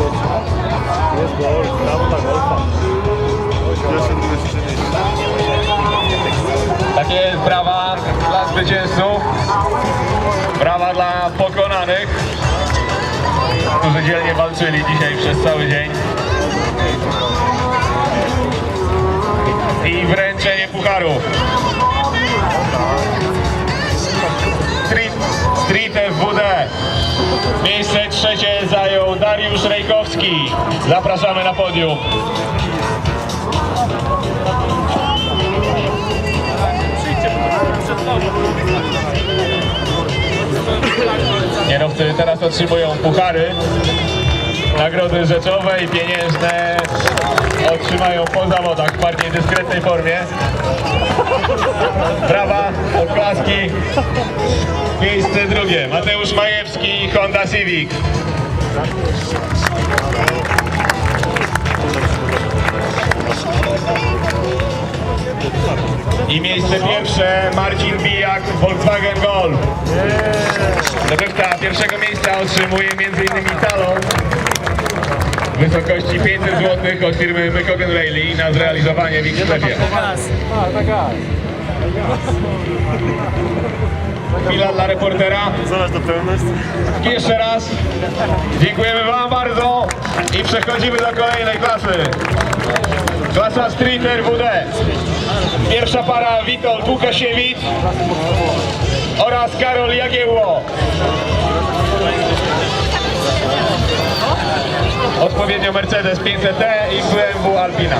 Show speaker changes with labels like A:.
A: Jest gol, brawo golfa.
B: Takie brawa dla zwycięzców. Brawa dla pokonanych, którzy dzielnie walczyli dzisiaj przez cały dzień. I wręczenie pucharów. Miejsce trzecie zajął Dariusz Rejkowski. Zapraszamy na podium. Kierowcy teraz otrzymują puchary. Nagrody rzeczowe i pieniężne otrzymają po zawodach w bardziej dyskretnej formie. Brawa, oklaski. Miejsce drugie. Mateusz Majewski, Honda Civic. I miejsce pierwsze Marcin Bijak, Volkswagen Golf. Zdobywca pierwszego miejsca otrzymuje m.in. talon w wysokości 500 zł od firmy Mykogen Rally na zrealizowanie w ich sklepie. Chwila dla reportera.
A: Zobacz do pełności.
B: Jeszcze raz dziękujemy Wam bardzo i przechodzimy do kolejnej klasy. Klasa Street RWD. Pierwsza para Witold Łukasiewicz oraz Karol Jagiełło. Odpowiednio Mercedes 500T i BMW Alpina.